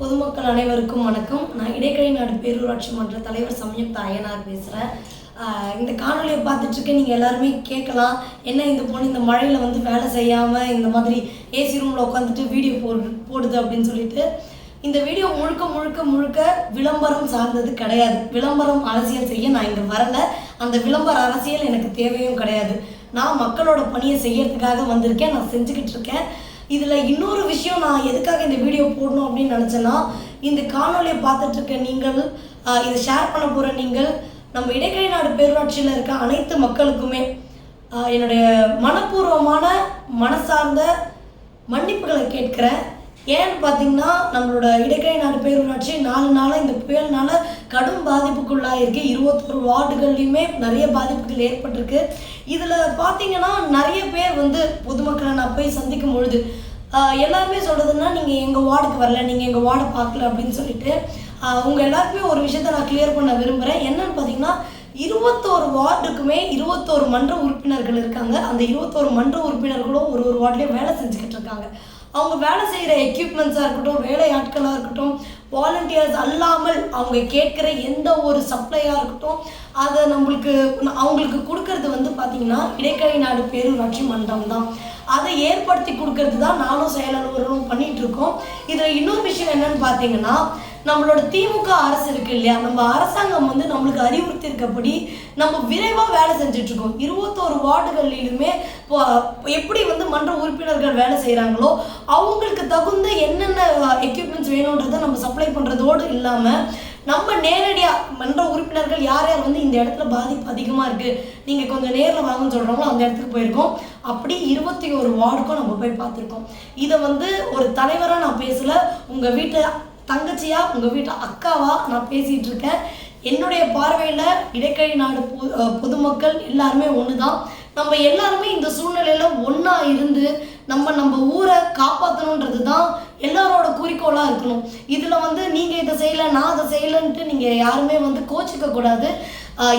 பொதுமக்கள் அனைவருக்கும் வணக்கம். நான் இடைக்கடை நாடு பேரூராட்சி மன்ற தலைவர் சமயத் அய்யனார் பேசுகிறேன் இந்த காணொலியை பார்த்துட்ருக்கேன் நீங்கள் எல்லாருமே கேட்கலாம். என்ன இந்த பொண்ணு இந்த மழையில் வந்து வேலை செய்யாமல் இந்த மாதிரி ஏசி ரூமில் உட்காந்துட்டு வீடியோ போடு போடுது அப்படின்னு சொல்லிட்டு இந்த வீடியோ முழுக்க முழுக்க முழுக்க விளம்பரம் சார்ந்தது கிடையாது. விளம்பரம் அரசியல் செய்ய நான் இங்கே வரல. அந்த விளம்பர அரசியல் எனக்கு தேவையும் கிடையாது. நான் மக்களோட பணியை செய்யறதுக்காக வந்திருக்கேன். நான் செஞ்சுக்கிட்டு இருக்கேன். இதில் இன்னொரு விஷயம் நான் எதுக்காக இந்த வீடியோ போடணும் அப்படின்னு நினச்சேன்னா இந்த காணொலியை பார்த்துட்டு இருக்க நீங்கள் இதை ஷேர் பண்ண போகிற நீங்கள் நம்ம இடைக்கழி நாடு பேரூராட்சியில் இருக்க அனைத்து மக்களுக்குமே என்னுடைய மனப்பூர்வமான மனசார்ந்த மன்னிப்புகளை கேட்குறேன். ஏன்னு பார்த்தீங்கன்னா நம்மளோட இடைக்கழி நாடு பேரூராட்சி நாலு நாளாக இந்த புயல்னால கடும் பாதிப்புக்குள்ளாயிருக்கு. இருபத்தொரு வார்டுகள்லையுமே நிறைய பாதிப்புகள் ஏற்பட்டிருக்கு. இதில் பார்த்தீங்கன்னா நிறைய பேர் வந்து பொதுமக்களை நான் போய் சந்திக்கும் பொழுது எல்லாருமே சொல்கிறதுன்னா நீங்கள் எங்கள் வார்டுக்கு வரல நீங்கள் எங்கள் வார்டை பார்க்கல அப்படின்னு சொல்லிட்டு உங்கள் எல்லாருக்குமே ஒரு விஷயத்த நான் கிளியர் பண்ண விரும்புகிறேன் என்னன்னு பார்த்தீங்கன்னா இருபத்தோரு வார்டுக்குமே இருபத்தோரு மன்ற உறுப்பினர்கள் இருக்காங்க. அந்த இருபத்தோரு மன்ற உறுப்பினர்களும் ஒரு ஒரு வார்டுலேயும் வேலை செஞ்சுக்கிட்டு இருக்காங்க. அவங்க வேலை செய்கிற எக்யூப்மெண்ட்ஸாக இருக்கட்டும் வேலை ஆட்களாக இருக்கட்டும் வாலண்டியர்ஸ் அல்லாமல் அவங்க கேட்குற எந்த ஒரு சப்ளையாக இருக்கட்டும் அதை நம்மளுக்கு அவங்களுக்கு கொடுக்கறது வந்து பார்த்திங்கன்னா இடைக்கழி நாடு பேரூராட்சி மன்றம் தான். அதை ஏற்படுத்தி கொடுக்கறது தான் நானும் செயலாளரும் பண்ணிகிட்ருக்கோம் இதில் இன்னொரு விஷயம் என்னன்னு பார்த்தீங்கன்னா நம்மளோட திமுக அரசு இருக்கு இல்லையா? நம்ம அரசாங்கம் வந்து நம்மளுக்கு அறிவுறுத்தி இருக்கபடி நம்ம விரைவாக வேலை செஞ்சுட்டு இருக்கோம் இருபத்தோரு வார்டுகளிலுமே எப்படி வந்து மன்ற உறுப்பினர்கள் வேலை செய்கிறாங்களோ அவங்களுக்கு தகுந்த என்னென்ன எக்யூப்மெண்ட்ஸ் வேணுன்றதை நம்ம சப்ளை பண்ணுறதோடு இல்லாமல் நம்ம நேரடியாக மன்ற உறுப்பினர்கள் யார் யார் வந்து இந்த இடத்துல பாதிப்பு அதிகமாக இருக்குது நீங்கள் கொஞ்சம் நேரில் வாங்கன்னு சொல்கிறாங்களோ அந்த இடத்துக்கு போயிருக்கோம். அப்படி இருபத்தி ஒரு வார்டுக்கும் நம்ம போய் பார்த்துருக்கோம். இதை வந்து ஒரு தலைவராக நான் பேசலை. உங்கள் வீட்டை தங்கச்சியா உங்கள் வீட்டு அக்காவா நான் பேசிகிட்டு இருக்கேன். என்னுடைய பார்வையில் இடைக்கழி நாடு பொ- பொதுமக்கள் எல்லாருமே ஒன்று தான் நம்ம எல்லாருமே இந்த சூழ்நிலையில் ஒன்றா இருந்து நம்ம நம்ம ஊரை காப்பாற்றணுன்றது தான் எல்லாரோட குறிக்கோளாக இருக்கணும். இதில் வந்து நீங்கள் இதை செய்யலை நான் அதை செய்யலைன்ட்டு நீங்கள் யாருமே வந்து கோச்சிக்க கூடாது.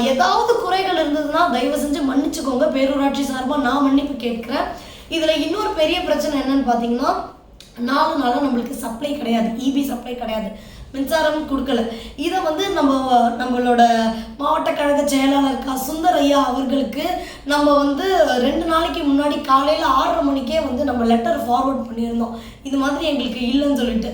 ஏதாவது குறைகள் இருந்ததுன்னா தயவு செஞ்சு மன்னிச்சுக்கோங்க. பேரூராட்சி சார்பாக நான் மன்னிப்பு கேட்குறேன். இதில் இன்னொரு பெரிய பிரச்சனை என்னன்னு பார்த்தீங்கன்னா நாலு நாளாக நம்மளுக்கு சப்ளை கிடையாது. இபி சப்ளை கிடையாது. மின்சாரம் கொடுக்கல. இதை வந்து நம்ம நம்மளோட மாவட்ட கழக செயலாளர் க. சுந்தர் ஐயா அவர்களுக்கு நம்ம வந்து ரெண்டு நாளைக்கு முன்னாடி காலையில் ஆறரை மணிக்கே வந்து நம்ம லெட்டர் ஃபார்வர்ட் பண்ணியிருந்தோம். இது மாதிரி எங்களுக்கு இல்லைன்னு சொல்லிட்டு.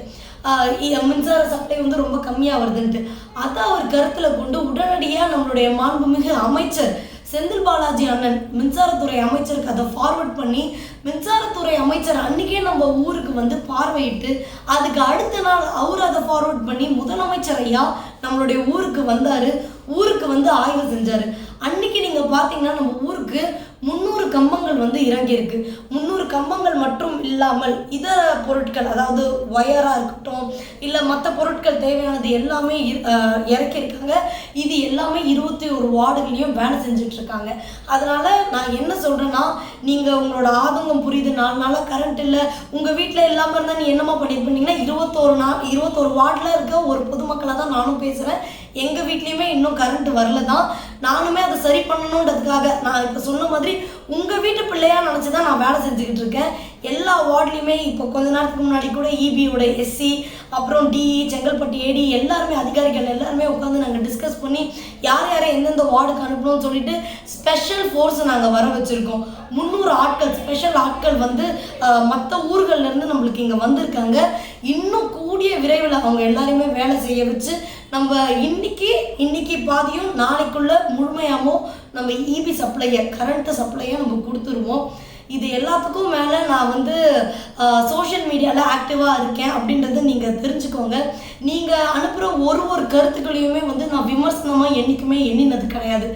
மின்சார சப்ளை வந்து ரொம்ப கம்மியாக வருதுன்ட்டு. அதை அவர் கருத்தில் கொண்டு உடனடியாக நம்மளுடைய மாண்புமிகு அமைச்சர் செந்தில் பாலாஜி அண்ணன் மின்சாரத்துறை அமைச்சருக்கு அதை ஃபார்வர்ட் பண்ணி மின்சாரத்துறை அமைச்சர் அன்னைக்கே நம்ம ஊருக்கு வந்து பார்வையிட்டு அதுக்கு அடுத்த நாள் அவர் அதை ஃபார்வர்ட் பண்ணி முதலமைச்சர் ஐயா நம்மளுடைய ஊருக்கு வந்தார். ஊருக்கு வந்து ஆய்வு செஞ்சார். அன்னைக்கு நீங்கள் பார்த்தீங்கன்னா நம்ம ஊருக்கு முந்நூறு கம்பங்கள் வந்து இறங்கியிருக்கு. முந்நூறு கம்பங்கள் மட்டும் இல்லாமல் இதர பொருட்கள் அதாவது ஒயராக இருக்கட்டும் இல்லை மற்ற பொருட்கள் தேவையானது எல்லாமே இ- இறக்கியிருக்காங்க. இது எல்லாமே இருபத்தி ஒரு வார்டுகளையும் வேலை செஞ்சிட்ருக்காங்க. அதனால் நான் என்ன சொல்கிறேன்னா நீங்கள் உங்களோட ஆதங்கம் புரியுது. நாலு நாளாக கரண்ட் இல்லை. உங்கள் வீட்டில் இல்லாமல் இருந்தால் நீ என்னமா பண்ணியிருப்பீங்கன்னா இருபத்தோரு நாள் இருபத்தோரு வார்டில் இருக்க ஒரு பொதுமக்களாக தான் நானும் பேசுகிறேன் எங்கள் வீட்லேயுமே இன்னும் கரண்ட் வரல தான் நானுமே அதை சரி பண்ணணுன்றதுக்காக நான் இப்போ சொன்ன மாதிரி உங்கள் வீட்டு பிள்ளையாக நினச்சி தான் நான் வேலை செஞ்சுக்கிட்டு இருக்கேன் எல்லா வார்ட்லேயுமே இப்போ கொஞ்ச நேரத்துக்கு முன்னாடி கூட இபியோட எஸ்சி அப்புறம் டிஇ செங்கல்பட்டு ஏடி எல்லாருமே அதிகாரிகள் எல்லாருமே உட்காந்து நாங்கள் டிஸ்கஸ் பண்ணி யார் யாரை எந்தெந்த வார்டுக்கு அனுப்பணும்னு சொல்லிட்டு ஸ்பெஷல் ஃபோர்ஸை நாங்கள் வர வச்சுருக்கோம். முந்நூறு ஆட்கள் ஸ்பெஷல் ஆட்கள் வந்து மற்ற ஊர்கள்லேருந்து நம்மளுக்கு இங்கே வந்திருக்காங்க. இன்னும் கூடிய விரைவில் அவங்க எல்லாரையுமே வேலை செய்ய வச்சு நம்ம இன்னைக்கு இன்னைக்கு பாதியும் நாளைக்குள்ள முழுமையாமோ நம்ம இபி சப்ளையை கரண்ட்டு சப்ளையை நம்ம கொடுத்துருவோம். இது எல்லாத்துக்கும் மேலே நான் வந்து சோஷியல் மீடியாவில் ஆக்டிவாக இருக்கேன் அப்படின்றத நீங்கள் தெரிஞ்சுக்கோங்க. நீங்கள் அனுப்புகிற ஒரு ஒரு கருத்துக்களையுமே வந்து நான் விமர்சனமாக என்றைக்குமே எண்ணினது கிடையாது.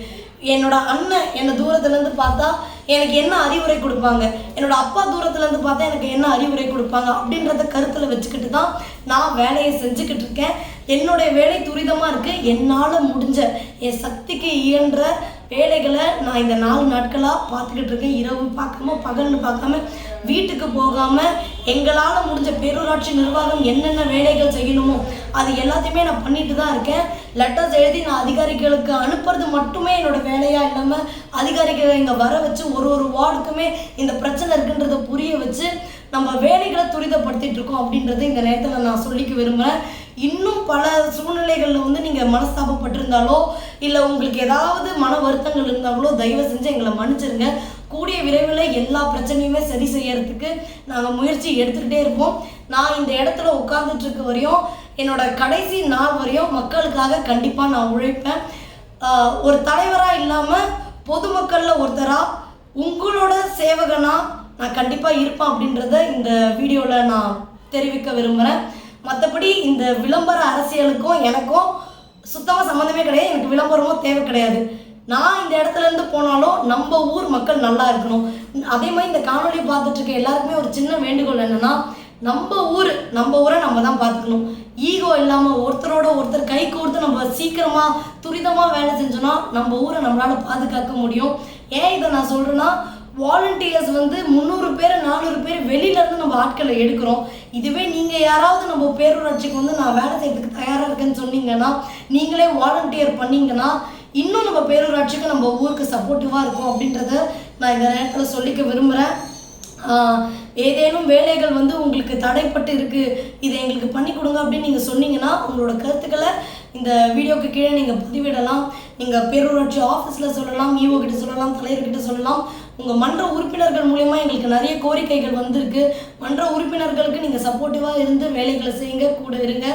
என்னோட அண்ணன் என்னை தூரத்துலேருந்து பார்த்தா எனக்கு என்ன அறிவுரை கொடுப்பாங்க? என்னோட அப்பா தூரத்துலேருந்து பார்த்தா எனக்கு என்ன அறிவுரை கொடுப்பாங்க? அப்படின்றத கருத்தில் வச்சுக்கிட்டு தான் நான் வேலையை செஞ்சுக்கிட்டு இருக்கேன். என்னுடைய வேலை துரிதமாக இருக்குது என்னால் முடிஞ்ச என் சக்திக்கு இயன்ற வேலைகளை நான் இந்த நாலு நாட்களாக பார்த்துக்கிட்டு இருக்கேன். இரவு பார்க்காம பகல்னு பார்க்காம வீட்டுக்கு போகாமல் எங்களால் முடிஞ்ச பேரூராட்சி நிர்வாகம் என்னென்ன வேலைகள் செய்யணுமோ அது எல்லாத்தையுமே நான் பண்ணிட்டு தான் இருக்கேன். லெட்டர்ஸ் எழுதி நான் அதிகாரிகளுக்கு அனுப்புறது மட்டுமே என்னோட வேலையாக இல்லாமல் அதிகாரிகளை இங்கே வர வச்சு ஒரு ஒரு வார்டுக்குமே இந்த பிரச்சனை இருக்குன்றதை புரிய வச்சு நம்ம வேலைகளை துரிதப்படுத்திட்டு இருக்கோம் அப்படின்றத இந்த நேரத்தில் நான் சொல்லிக்க விரும்புகிறேன் இன்னும் பல சூழ்நிலைகளில் வந்து நீங்கள் மனஸ்தாபப்பட்டிருந்தாலோ இல்லை உங்களுக்கு ஏதாவது மன வருத்தங்கள் இருந்தாங்களோ தயவு செஞ்சு எங்களை மன்னிச்சிருங்க. கூடிய விரைவில் எல்லா பிரச்சனையுமே சரி செய்யறதுக்கு நாங்கள் முயற்சி எடுத்துக்கிட்டே இருப்போம். நான் இந்த இடத்துல உட்கார்ந்துட்டு இருக்க வரையும் என்னோட கடைசி நாள் வரையும் மக்களுக்காக கண்டிப்பாக நான் உழைப்பேன். ஒரு தலைவராக இல்லாமல் பொதுமக்களில் ஒருத்தராக உங்களோட சேவகனா நான் கண்டிப்பாக இருப்பேன் அப்படின்றத இந்த வீடியோவில் நான் தெரிவிக்க விரும்புகிறேன் மற்றபடி இந்த விளம்பர அரசியலுக்கும் எனக்கும் சுத்தமாக சம்மந்தமே கிடையாது. எனக்கு விளம்பரமும் தேவை கிடையாது. நான் இந்த இடத்துல இருந்து போனாலும் நம்ம ஊர் மக்கள் நல்லா இருக்கணும். அதே மாதிரி இந்த காணொலி பார்த்துட்ருக்க எல்லாருக்குமே ஒரு சின்ன வேண்டுகோள் என்னன்னா நம்ம ஊர் நம்ம ஊரை நம்ம தான் பார்த்துக்கணும். ஈகோ இல்லாமல் ஒருத்தரோட ஒருத்தர் கை கோர்த்து நம்ம சீக்கிரமாக துரிதமாக வேலை செஞ்சோன்னா நம்ம ஊரை நம்மளால் பாதுகாக்க முடியும். ஏன் இதை நான் சொல்கிறேன்னா வாலண்டியர்ஸ் வந்து முந்நூறு பேர் நானூறு பேர் வெளியிலேருந்து நம்ம ஆட்களை எடுக்கிறோம். இதுவே நீங்கள் யாராவது நம்ம பேரூராட்சிக்கு வந்து நான் வேலை செய்யறதுக்கு தயாராக இருக்கேன்னு சொன்னீங்கன்னா நீங்களே வாலண்டியர் பண்ணீங்கன்னா இன்னும் நம்ம பேரூராட்சிக்கு நம்ம ஊருக்கு சப்போர்ட்டிவாக இருக்கும் அப்படின்றத நான் இந்த நேரத்தில் சொல்லிக்க விரும்புகிறேன் ஏதேனும் வேலைகள் வந்து உங்களுக்கு தடைப்பட்டு இருக்குது இதை எங்களுக்கு பண்ணி கொடுங்க அப்படின்னு நீங்கள் சொன்னீங்கன்னா உங்களோட கருத்துக்களை இந்த வீடியோக்கு கீழே நீங்கள் பதிவிடலாம். நீங்கள் பேரூராட்சி ஆஃபீஸில் சொல்லலாம் ஈஓ கிட்ட சொல்லலாம் தலைவர்கிட்ட சொல்லலாம். உங்கள் மன்ற உறுப்பினர்கள் மூலயமா எங்களுக்கு நிறைய கோரிக்கைகள் வந்திருக்கு. மன்ற உறுப்பினர்களுக்கு நீங்கள் சப்போர்ட்டிவாக இருந்து வேலைகளை செய்யுங்க கூட இருங்க.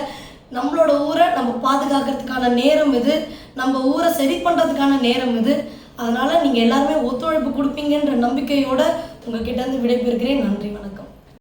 நம்மளோட ஊரை நம்ம பாதுகாக்கிறதுக்கான நேரம் இது நம்ம ஊரை சரி பண்ணுறதுக்கான நேரம் இது. அதனால் நீங்கள் எல்லாருமே ஒத்துழைப்பு கொடுப்பீங்கன்ற நம்பிக்கையோடு உங்ககிட்ட இருந்து விடைபெறுகிறேன். நன்றி வணக்கம்.